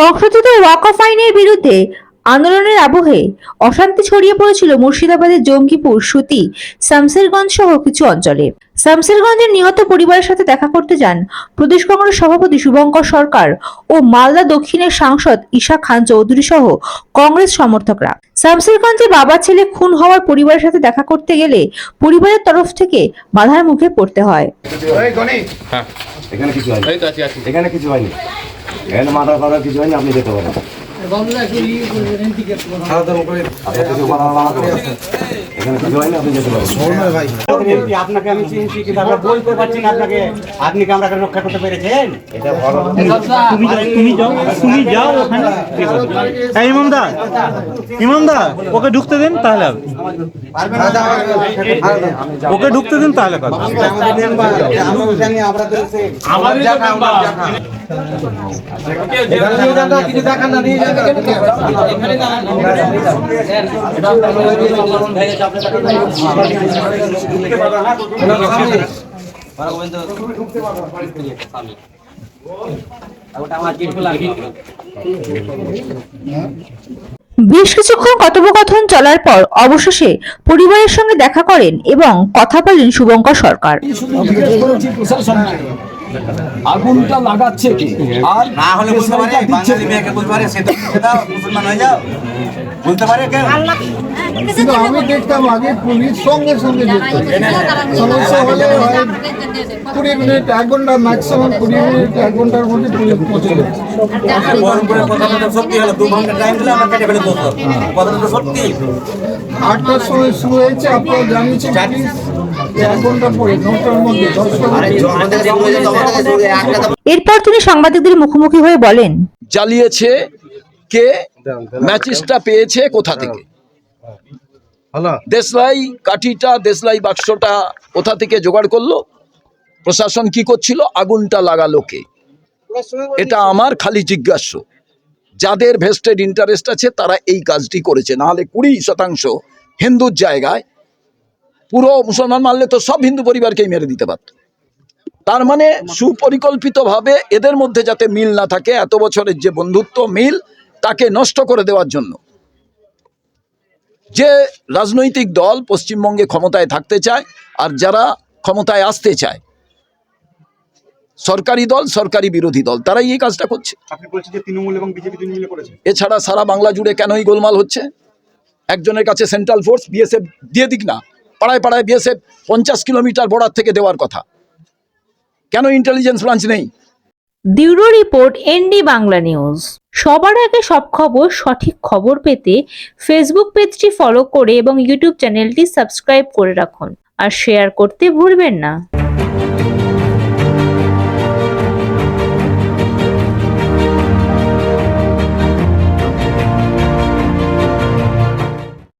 সংশোধিত ওয়াকফ আইনের বিরুদ্ধে আন্দোলনের আবহে অশান্তি ছড়িয়ে পড়েছিল মুর্শিদাবাদের জঙ্গিপুর সুতি শামসেরগঞ্জ সহ কিছু অঞ্চলে। শামসেরগঞ্জের নিহত পরিবারের সাথে দেখা করতে যান প্রদেশ কংগ্রেস সভাপতি শুভঙ্কর সরকার ও মালদা দক্ষিণের সাংসদ ঈশা খান চৌধুরী সহ কংগ্রেস সমর্থকরা। শামসেরগঞ্জে বাবা ছেলে খুন হওয়ার পরিবারের সাথে দেখা করতে গেলে পরিবারের তরফ থেকে বাধার মুখে পড়তে হয়। হ্যাঁ। এখানে কিছু হয়নি। এই তো আছি আছি। এখানে কিছু হয়নি। এখানে মাথা ফাথা কিছু হয়নি আপনি যেতে পারেন আপনার কিছু বলা করবেন। এখানে কিছু হয়নি আপনি যেতে পারেন এমপি আপনাকে আমি চিনছি কিন্তু আমরা বলতে পারছি না আপনাকে আপনি কি আমরাকে রক্ষা করতে পেরেছেন? এটা বড় তুমি তুমি যাও তুমি যাও ওখানে। এই ইমামদা ইমামদা ওকে ঢুকতে দিন তাহলে হবে ওকে ঢুকতে দিন তাহলে কথা। বেশ কিছুক্ষণ কথোপকথন চলার পর অবশেষে পরিবারের সঙ্গে দেখা করেন এবং কথা বলেন শুভঙ্কর সরকার। আগুনটা লাগাচ্ছে কি? আর না হলে বলতে পারে বাঙালি মেয়েকে বলতে পারে সে দাও মুসলমান হয়ে যাও। বলতে পারে কেউ? কিন্তু আমি দেখতাম আগে পুলিশ সঙ্গে সঙ্গে দেখতাম সমস্যা হলে হয় কুড়ি মিনিট এক ঘণ্টা ম্যাক্সিমাম কুড়ি মিনিট এক ঘণ্টার মধ্যে পুলিশ পৌঁছে আটটার সময় শুরু হয়েছে আপনারা জানিয়েছেন এরপর তিনি সাংবাদিকদের মুখোমুখি হয়ে বলেন জ্বালিয়েছে কে? ম্যাচিসটা পেয়েছে কোথা থেকে? দেশলাই কাঠিটা দেশলাই বাক্সটা কোথা থেকে জোগাড় করল? প্রশাসন কি করছিল? আগুনটা লাগালো কে? এটা আমার খালি জিজ্ঞাস্য যাদের ভেস্টেড ইন্টারেস্ট আছে, তারা এই কাজটি করেছে। নাহলে কুড়ি শতাংশ হিন্দুর জায়গায় পুরো মুসলমান মারলে তো সব হিন্দু পরিবারকেই মেরে দিতে পারত। তার মানে সুপরিকল্পিতভাবে এদের মধ্যে যাতে মিল না থাকে, এত বছরের যে বন্ধুত্ব মিল, তাকে নষ্ট করে দেওয়ার জন্য। যে রাজনৈতিক দল পশ্চিমবঙ্গে ক্ষমতায় থাকতে চায়, আর যারা ক্ষমতায় আসতে চায় সরকারি দল সরকারি বিরোধী দল তারাই এই কাজটা করছে। আপনি বলছেন যে তৃণমূল এবং বিজেপি দুই মিলে করেছে। এছাড়া সারা বাংলা জুড়ে কেনই গোলমাল হচ্ছে? একজনের কাছে সেন্ট্রাল ফোর্স বিএসএফ দিয়ে দিক না পাড়ায় পাড়ায় বিএসএফ পঞ্চাশ কিলোমিটার বর্ডার থেকে দেওয়ার কথা। কেন ইন্টেলিজেন্স ব্রাঞ্চ নেই? Bureau report ND Bangla news. সবার আগে সব খবর সঠিক খবর পেতে ফেসবুক পেজটি ফলো করে এবং ইউটিউব চ্যানেলটি সাবস্ক্রাইব করে রাখুন। আর শেয়ার করতে ভুলবেন না।